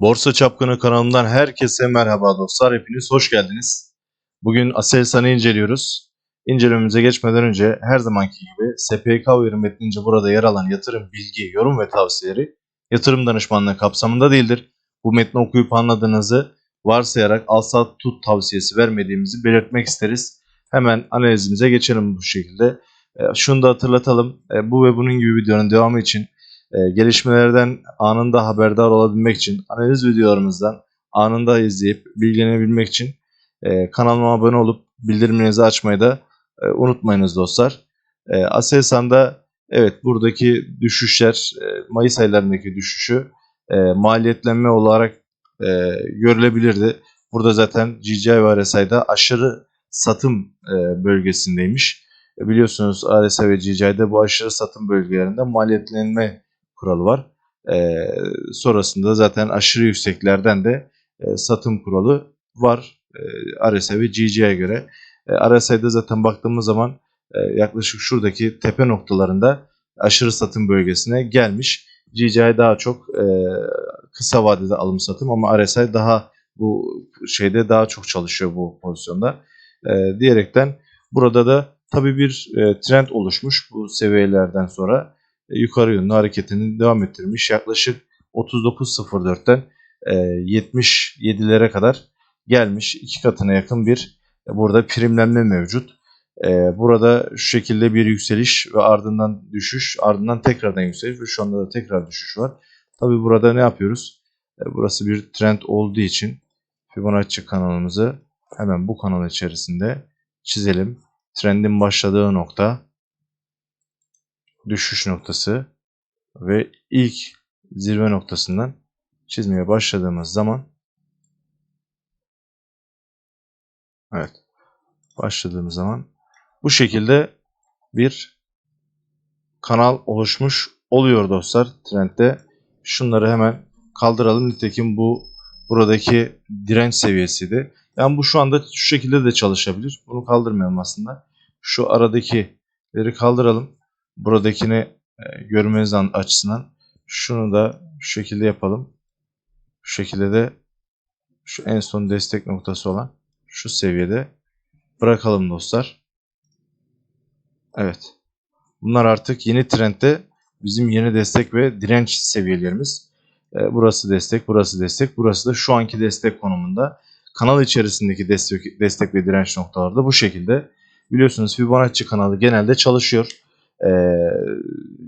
Borsa Çapkını kanalımdan herkese merhaba dostlar. Hepiniz hoş geldiniz. Bugün Aselsan'ı inceliyoruz. İncelememize geçmeden önce her zamanki gibi SPK uyarı metnince burada yer alan yatırım, bilgi, yorum ve tavsiyeleri yatırım danışmanlığı kapsamında değildir. Bu metni okuyup anladığınızı varsayarak al sat tut tavsiyesi vermediğimizi belirtmek isteriz. Hemen analizimize geçelim bu şekilde. E, Şunu da hatırlatalım. E, Bu ve bunun gibi videonun devamı için e, gelişmelerden anında haberdar olabilmek için analiz videolarımızdan anında izleyip bilgilenebilmek için e, kanalıma abone olup bildirimlerinizi açmayı da e, unutmayınız dostlar. E, Aselsan'da evet buradaki düşüşler e, Mayıs aylarındaki düşüşü e, maliyetlenme olarak görülebilirdi. Burada zaten GCI ve RSI'da aşırı satım bölgesindeymiş. Biliyorsunuz RSI ve GCI'de bu aşırı satım bölgelerinde maliyetlenme kuralı var. Ee, sonrasında zaten aşırı yükseklerden de e, satım kuralı var e, RSI ve GG'ye göre. E, RSI'de zaten baktığımız zaman e, yaklaşık şuradaki tepe noktalarında aşırı satım bölgesine gelmiş. GGI daha çok e, kısa vadede alım satım ama RSI daha bu şeyde daha çok çalışıyor bu pozisyonda. E, diyerekten burada da tabii bir e, trend oluşmuş bu seviyelerden sonra e, yukarı yönlü hareketini devam ettirmiş. Yaklaşık 39.04'ten e, 77'lere kadar gelmiş. iki katına yakın bir e, burada primlenme mevcut. E, burada şu şekilde bir yükseliş ve ardından düşüş, ardından tekrardan yükseliş ve şu anda da tekrar düşüş var. Tabi burada ne yapıyoruz? E, burası bir trend olduğu için Fibonacci kanalımızı hemen bu kanal içerisinde çizelim. Trendin başladığı nokta düşüş noktası ve ilk zirve noktasından çizmeye başladığımız zaman evet başladığımız zaman bu şekilde bir kanal oluşmuş oluyor dostlar trendde. Şunları hemen kaldıralım. Nitekim bu buradaki direnç seviyesiydi. Yani bu şu anda şu şekilde de çalışabilir. Bunu kaldırmayalım aslında. Şu aradakileri kaldıralım buradakini e, görmeniz açısından şunu da şu şekilde yapalım. Şu şekilde de şu en son destek noktası olan şu seviyede bırakalım dostlar. Evet. Bunlar artık yeni trendde bizim yeni destek ve direnç seviyelerimiz. E, burası destek, burası destek, burası da şu anki destek konumunda. Kanal içerisindeki destek, destek ve direnç noktaları da bu şekilde. Biliyorsunuz Fibonacci kanalı genelde çalışıyor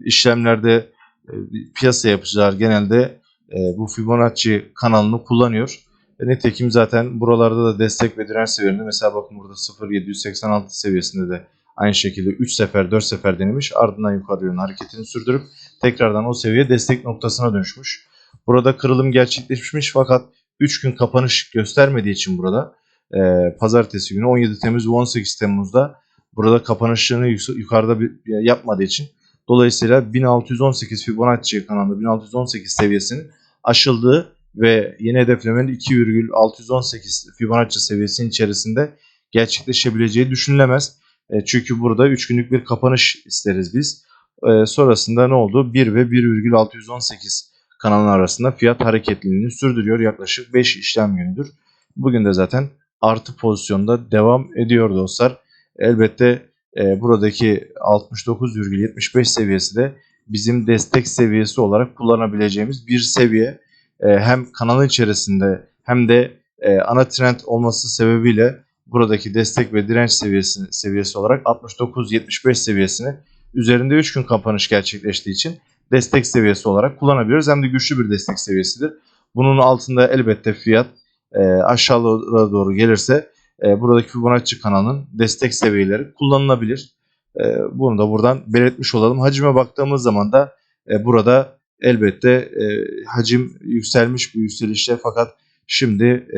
işlemlerde e, piyasa yapıcılar genelde e, bu Fibonacci kanalını kullanıyor. E, nitekim zaten buralarda da destek ve direnç seviyelerinde mesela bakın burada 0.786 seviyesinde de aynı şekilde 3 sefer 4 sefer denemiş ardından yukarı yönlü hareketini sürdürüp tekrardan o seviye destek noktasına dönüşmüş. Burada kırılım gerçekleşmiş fakat 3 gün kapanış göstermediği için burada e, pazartesi günü 17 Temmuz ve 18 Temmuz'da burada kapanışını yukarıda bir, yapmadığı için dolayısıyla 1618 Fibonacci kanalında 1618 seviyesinin aşıldığı ve yeni hedeflemenin 2,618 Fibonacci seviyesinin içerisinde gerçekleşebileceği düşünülemez. E, çünkü burada 3 günlük bir kapanış isteriz biz. E, sonrasında ne oldu? 1 ve 1,618 kanalın arasında fiyat hareketliliğini sürdürüyor. Yaklaşık 5 işlem günüdür. Bugün de zaten artı pozisyonda devam ediyor dostlar. Elbette e, buradaki 69,75 seviyesi de bizim destek seviyesi olarak kullanabileceğimiz bir seviye. E, hem kanalın içerisinde hem de e, ana trend olması sebebiyle buradaki destek ve direnç seviyesi, seviyesi olarak 69-75 seviyesini üzerinde 3 gün kapanış gerçekleştiği için destek seviyesi olarak kullanabiliyoruz. Hem de güçlü bir destek seviyesidir. Bunun altında elbette fiyat e, aşağılara doğru gelirse e, buradaki Fibonacci kanalının destek seviyeleri kullanılabilir. E, bunu da buradan belirtmiş olalım. Hacime baktığımız zaman da e, burada elbette e, hacim yükselmiş bir yükselişte fakat şimdi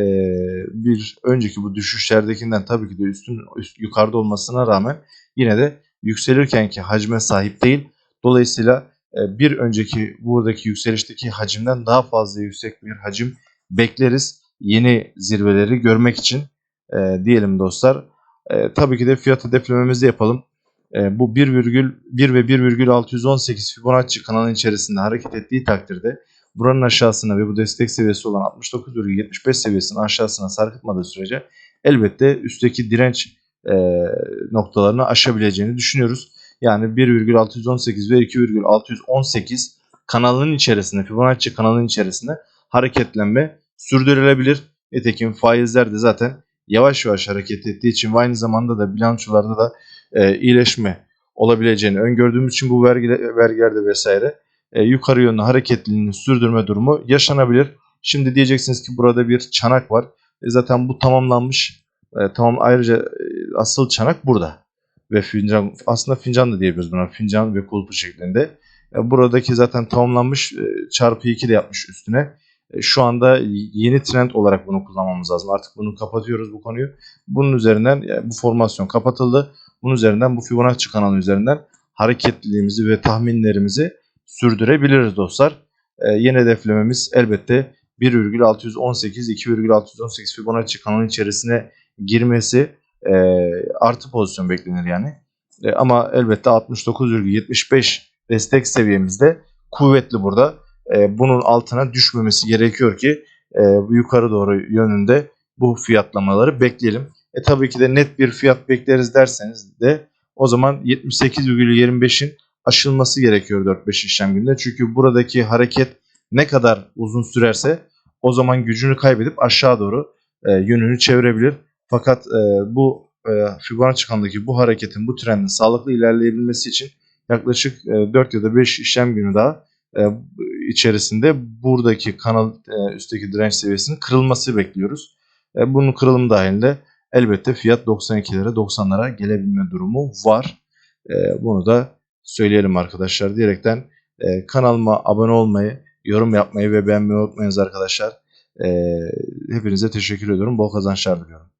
bir önceki bu düşüşlerdekinden tabii ki de üstün üst, yukarıda olmasına rağmen yine de yükselirkenki hacme sahip değil. Dolayısıyla bir önceki buradaki yükselişteki hacimden daha fazla yüksek bir hacim bekleriz. Yeni zirveleri görmek için e, diyelim dostlar. E, tabii ki de fiyat hedeflememizi yapalım. E, bu 1,1 ve 1,618 Fibonacci kanalın içerisinde hareket ettiği takdirde buranın aşağısına ve bu destek seviyesi olan 69,75 seviyesinin aşağısına sarkıtmadığı sürece elbette üstteki direnç e, noktalarını aşabileceğini düşünüyoruz. Yani 1,618 ve 2,618 kanalının içerisinde Fibonacci kanalının içerisinde hareketlenme sürdürülebilir. Nitekim faizler de zaten yavaş yavaş hareket ettiği için ve aynı zamanda da bilançolarda da e, iyileşme olabileceğini öngördüğümüz için bu vergi, vergilerde vesaire e, yukarı yönlü hareketliliğini sürdürme durumu yaşanabilir. Şimdi diyeceksiniz ki burada bir çanak var. E, zaten bu tamamlanmış. E, tamam ayrıca e, asıl çanak burada. Ve fincan aslında fincan da diyebiliriz buna. Fincan ve kulpu şeklinde. E, buradaki zaten tamamlanmış e, çarpı 2 de yapmış üstüne. E, şu anda yeni trend olarak bunu kullanmamız lazım. Artık bunu kapatıyoruz bu konuyu. Bunun üzerinden yani bu formasyon kapatıldı. Bunun üzerinden bu Fibonacci kanalı üzerinden hareketliliğimizi ve tahminlerimizi sürdürebiliriz dostlar. Ee, yeni hedeflememiz elbette 1,618 2,618 Fibonacci kanalının içerisine girmesi e, artı pozisyon beklenir yani. E, ama elbette 69,75 destek seviyemizde kuvvetli burada. E, bunun altına düşmemesi gerekiyor ki e, yukarı doğru yönünde bu fiyatlamaları bekleyelim. E tabii ki de net bir fiyat bekleriz derseniz de o zaman 78,25'in aşılması gerekiyor 4-5 işlem günde. Çünkü buradaki hareket ne kadar uzun sürerse o zaman gücünü kaybedip aşağı doğru e, yönünü çevirebilir. Fakat e, bu e, Fibonacci kanalındaki bu hareketin, bu trendin sağlıklı ilerleyebilmesi için yaklaşık e, 4 ya da 5 işlem günü daha e, içerisinde buradaki kanal e, üstteki direnç seviyesinin kırılması bekliyoruz. E, bunun kırılımı dahilinde elbette fiyat 92'lere 90'lara gelebilme durumu var. E, bunu da söyleyelim arkadaşlar diyerekten e, kanalıma abone olmayı, yorum yapmayı ve beğenmeyi unutmayınız arkadaşlar. E, hepinize teşekkür ediyorum. Bol kazançlar diliyorum.